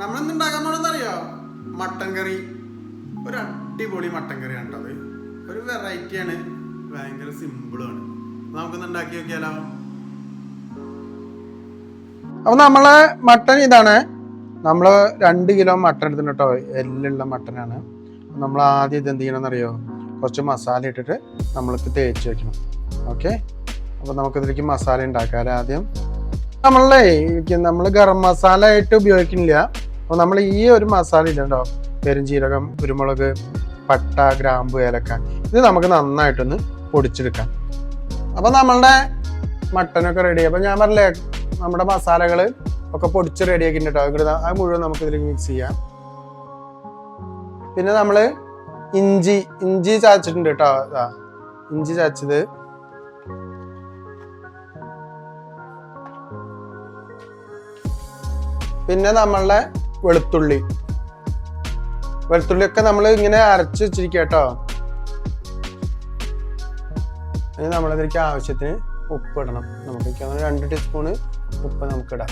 നമ്മളെന്ത് ഉണ്ടാക്കാൻ പോണെന്നറിയോ മട്ടൻ കറി. ഒരു അടിപൊളി മട്ടൻ കറിയാണ് കേട്ടത് ഒരു വെറൈറ്റിയാണ്. ഭയങ്കര സിമ്പിളാണ്. നമുക്കൊന്ന് ഉണ്ടാക്കി നോക്കിയാലോ? അപ്പൊ നമ്മളെ മട്ടൻ ഇതാണ്. നമ്മൾ രണ്ട് കിലോ മട്ടൻ എടുത്തിട്ടുണ്ട് കേട്ടോ. എല്ലുള്ള മട്ടനാണ്. നമ്മൾ ആദ്യം ഇത് എന്ത് ചെയ്യണം എന്നറിയോ കുറച്ച് മസാല ഇട്ടിട്ട് നമ്മൾക്ക് തേച്ച് വെക്കണം. ഓക്കെ? അപ്പോൾ നമുക്കിതിലേക്ക് മസാല ഉണ്ടാക്കാം. ആദ്യം നമ്മളേ നമ്മൾ ഗരം മസാല ആയിട്ട് ഉപയോഗിക്കുന്നില്ല. അപ്പോൾ നമ്മൾ ഈ ഒരു മസാല ഇല്ലണ്ടോ പെരുംജീരകം കുരുമുളക് പട്ട ഗ്രാമ്പു ഏലക്ക. ഇത് നമുക്ക് നന്നായിട്ടൊന്ന് പൊടിച്ചെടുക്കാം. അപ്പോൾ നമ്മളുടെ മട്ടനൊക്കെ റെഡി അപ്പോൾ ഞാൻ പറഞ്ഞില്ലേ നമ്മുടെ മസാലകൾ ഒക്കെ പൊടിച്ച് റെഡിയാക്കിയിട്ടുണ്ട് കേട്ടോ. അത് മുഴുവൻ നമുക്ക് ഇതിലേക്ക് മിക്സ് ചെയ്യാം. പിന്നെ നമ്മൾ ഇഞ്ചി ഇഞ്ചി ചാച്ചിട്ടുണ്ട് കേട്ടോ. ഇഞ്ചി ചാച്ചത് പിന്നെ നമ്മളുടെ വെളുത്തുള്ളി. വെളുത്തുള്ളിയൊക്കെ നമ്മൾ ഇങ്ങനെ അരച്ച് വെച്ചിരിക്കുക കേട്ടോ. ഇനി നമ്മളതിലേക്ക് ആവശ്യത്തിന് ഉപ്പ് ഇടണം നമുക്ക് രണ്ട് ടീസ്പൂണ് ഉപ്പ് നമുക്ക് ഇടാം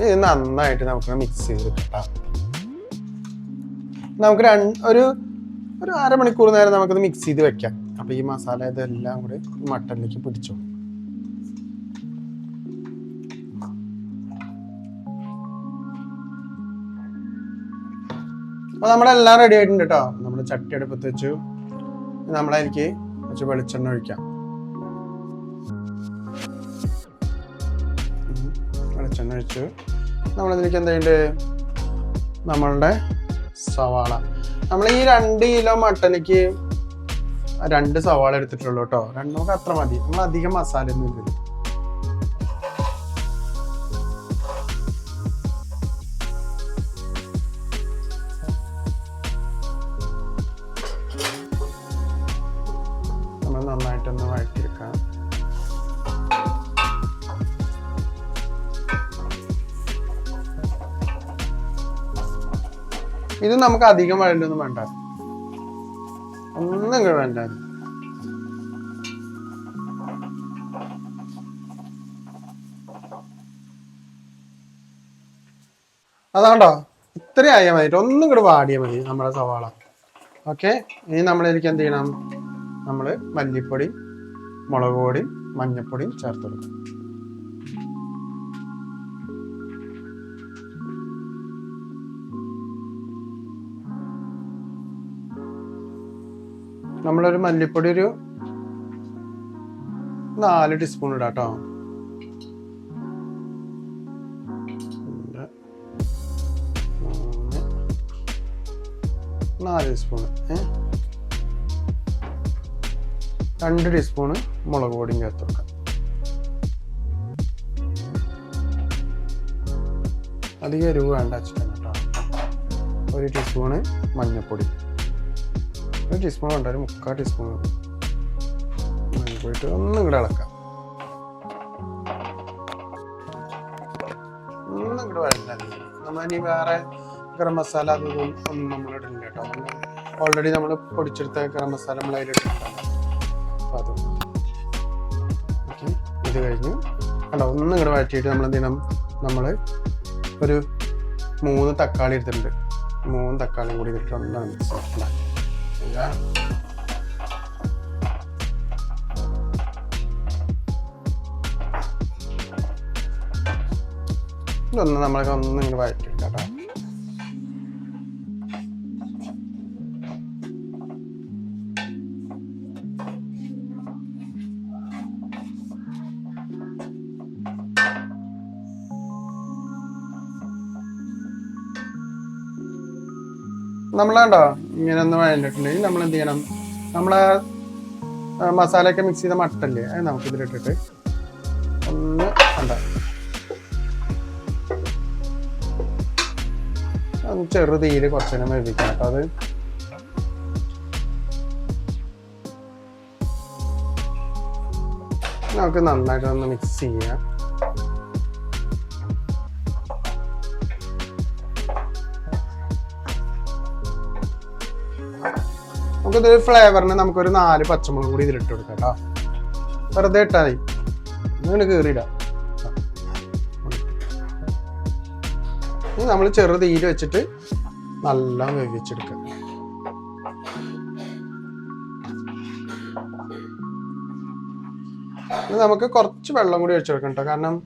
ഇത് നന്നായിട്ട് നമുക്ക് മിക്സ് ചെയ്ത് കിട്ടാം നമുക്ക് ഒരു ഒരു അരമണിക്കൂർ നേരം നമുക്കിത് മിക്സ് ചെയ്ത് വെക്കാം. അപ്പൊ ഈ മസാല ഇതെല്ലാം കൂടി മട്ടനിലേക്ക് പിടിച്ചോ അപ്പൊ നമ്മളെല്ലാം റെഡി ആയിട്ടുണ്ട് കേട്ടോ നമ്മൾ ചട്ടി അടുപ്പത്ത് വെച്ചു. നമ്മളതിലേക്ക് കുറച്ച് വെളിച്ചെണ്ണ ഒഴിക്കാം. വെളിച്ചെണ്ണ ഒഴിച്ചു. നമ്മളതിലേക്ക് എന്താ ചെയ്യണ്ടേ നമ്മളുടെ സവാള. നമ്മൾ ഈ രണ്ട് കിലോ മട്ടനിക്ക് രണ്ട് സവാള എടുത്തിട്ടുള്ളൂ കേട്ടോ രണ്ട് നമുക്ക് അത്ര മതി. നമ്മൾ അധികം മസാല ഒന്നും ഇല്ല ഇത് നമുക്ക് അധികം വഴലൊന്നും വേണ്ട. ഒന്നും വേണ്ട. അതാണ്ടോ? ഇത്രയും ആയാൽ മതി. ഒന്നും ഇങ്ങോട്ട് വാടിയാൽ മതി നമ്മുടെ സവാള. ഓക്കെ? ഇനി നമ്മളിതിലേക്ക് എന്ത് ചെയ്യണം? നമ്മൾ മല്ലിപ്പൊടി മുളക് പൊടി മഞ്ഞപ്പൊടിയും ചേർത്ത് കൊടുക്കും നമ്മളൊരു മല്ലിപ്പൊടി ഒരു നാല് ടീസ്പൂൺ ഇടാം കേട്ടോ നാല് ടീസ്പൂൺ രണ്ട് ടീസ്പൂണ് മുളക് പൊടിയും ചേർത്ത് വെക്കാം അധികം എരിവ് വേണ്ട വെച്ചിട്ടാണ് കേട്ടോ. ഒരു ടീസ്പൂണ് മഞ്ഞൾപ്പൊടി ഒരു ടീസ്പൂൺ വേണ്ട ഒരു മുക്കാൽ ടീസ്പൂൺ പോയിട്ട് ഒന്നും കൂടെ ഇളക്കാം ഒന്നും കൂടെ വഴണ്ടാൽ നമ്മളിനി വേറെ ഗരം മസാല അതൊന്നും ഒന്നും നമ്മൾ ഇടില്ല കേട്ടോ. ഓൾറെഡി നമ്മൾ പൊടിച്ചെടുത്ത ഗരം മസാല നമ്മൾ അതിലിട്ടിട്ടുണ്ട് അപ്പോൾ അത്. ഓക്കെ ഇത് കഴിഞ്ഞ്. കണ്ടോ ഒന്നും കൂടെ വഴറ്റിയിട്ട് നമ്മൾ എന്ത് ചെയ്യണം? നമ്മൾ ഒരു മൂന്ന് തക്കാളി എടുത്തിട്ടുണ്ട്. മൂന്ന് തക്കാളിയും കൂടി ഇതിട്ട് ഇതാ. ഇതൊന്ന് നമ്മളൊക്കെ ഒന്നും ഇങ്ങനെ വഴറ്റിയെടുക്കാം കേട്ടോ നമ്മളാണ്ടോ? ഇങ്ങനെ ഒന്ന് വഴണ്ടിട്ടുണ്ടെങ്കിൽ നമ്മൾ എന്ത് ചെയ്യണം നമ്മളെ മസാലയൊക്കെ മിക്സ് ചെയ്ത മട്ടല്ലേ? അത് നമുക്ക് ഇതിലിട്ടിട്ട് ഒന്ന് കണ്ട. ചെറു തീയിൽ കുറച്ച് നേരം വേവിക്കാം കേട്ടോ അത്. നമുക്ക് നന്നായിട്ട് ഒന്ന് മിക്സ് ചെയ്യാം. നമുക്കിത് ഫ്ലേവറിന് നമുക്കൊരു നാല് പച്ചമുളകും കൂടി ഇതിലിട്ട് കൊടുക്കാം കേട്ടോ. വെറുതെ ഇട്ടാ മതി. ഇങ്ങനെ കീറിയിടാം. ഇനി നമ്മൾ ചെറു തീയിൽ വെച്ചിട്ട് നല്ല വേവിച്ചെടുക്കുക. നമുക്ക് കുറച്ച് വെള്ളം കൂടി ഒഴിച്ചു കൊടുക്കണം കേട്ടോ. കാരണം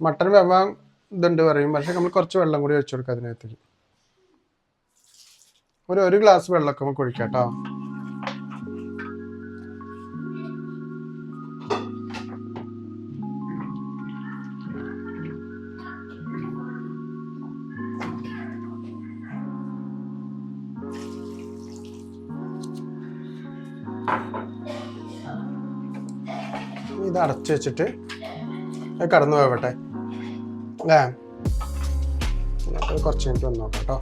മട്ടൻ വെവാൻ ഇതുണ്ട് പറയും. പക്ഷെ നമ്മൾ കുറച്ച് വെള്ളം കൂടി ഒഴിച്ചു കൊടുക്കുക അതിനകത്തേക്ക്. ഒരു ഒരു ഗ്ലാസ് വെള്ളമൊക്കെ നമുക്ക് ഒഴിക്കാം ഇത് അടച്ചു വെച്ചിട്ട് കടന്നു പോവട്ടെ. അല്ലേ കുറച്ച് മിനിറ്റ് വന്ന് നോക്കാം കേട്ടോ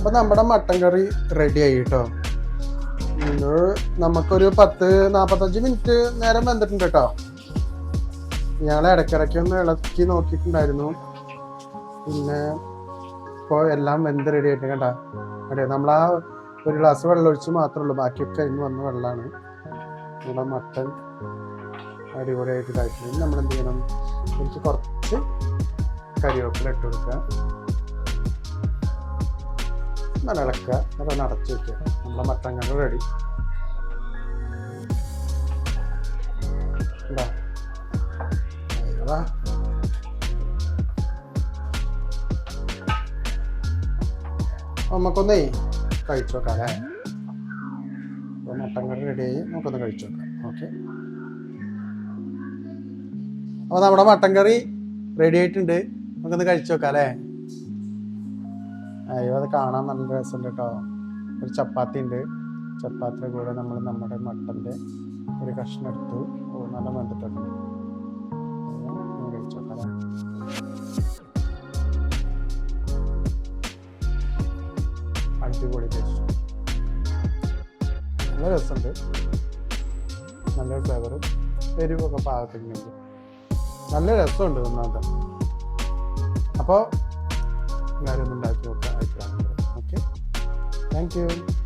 അപ്പൊ നമ്മുടെ മട്ടൻ കറി റെഡി ആയി കേട്ടോ നമുക്കൊരു പത്ത് നാപ്പത്തഞ്ച് മിനിറ്റ് നേരം വന്നിട്ടുണ്ട് കേട്ടോ. ഞങ്ങൾ ഇടയ്ക്കിടയ്ക്ക് ഒന്ന് ഇളക്കി നോക്കിയിട്ടുണ്ടായിരുന്നു. പിന്നെ ഇപ്പോൾ എല്ലാം വെന്ത് റെഡി ആയിട്ട് കണ്ട അതെ നമ്മൾ ഒരു ഗ്ലാസ് വെള്ളം ഒഴിച്ച് മാത്രമേ ഉള്ളൂ. ബാക്കിയൊക്കെ അതിന് വന്ന വെള്ളമാണ്. നമ്മുടെ മട്ടൻ അടിപൊളിയായിട്ട് ഇതായിട്ടുണ്ട്. നമ്മൾ എന്ത് ചെയ്യണം? എനിക്ക് കുറച്ച് കറിവേപ്പില ഇട്ട് കൊടുക്കുക നല്ല ഇളക്കുക. എന്നിട്ട് അടച്ച് വെക്കുക. നമ്മളെ മട്ടൻ കറി റെഡി ഉണ്ടോ നമുക്കൊന്നേ കഴിച്ചു നോക്കാം അല്ലേ? മട്ടൻ കറി റെഡിയായി നമുക്കൊന്ന് കഴിച്ചു നോക്കാം. ഓക്കെ. അപ്പോൾ നമ്മുടെ മട്ടൻ കറി റെഡി ആയിട്ടുണ്ട്. നമുക്കൊന്ന് കഴിച്ചു നോക്കാം അല്ലേ? അയ്യോ കാണാൻ നല്ല രസമുണ്ട് കേട്ടോ. ഒരു ചപ്പാത്തി ഉണ്ട് ചപ്പാത്തിയുടെ കൂടെ നമ്മൾ നമ്മുടെ മട്ടന്റെ ഒരു കഷ്ണം എടുത്തു. നല്ല ടേസ്റ്റ് നല്ല രസമുണ്ട്. നല്ല ഫ്ലേവർ എരിവൊക്കെ പാകത്തിനുണ്ട് നല്ല രസമുണ്ട് ഒന്നാമത്തെ അപ്പോൾ എല്ലാവരും ഒന്ന് ഉണ്ടാക്കി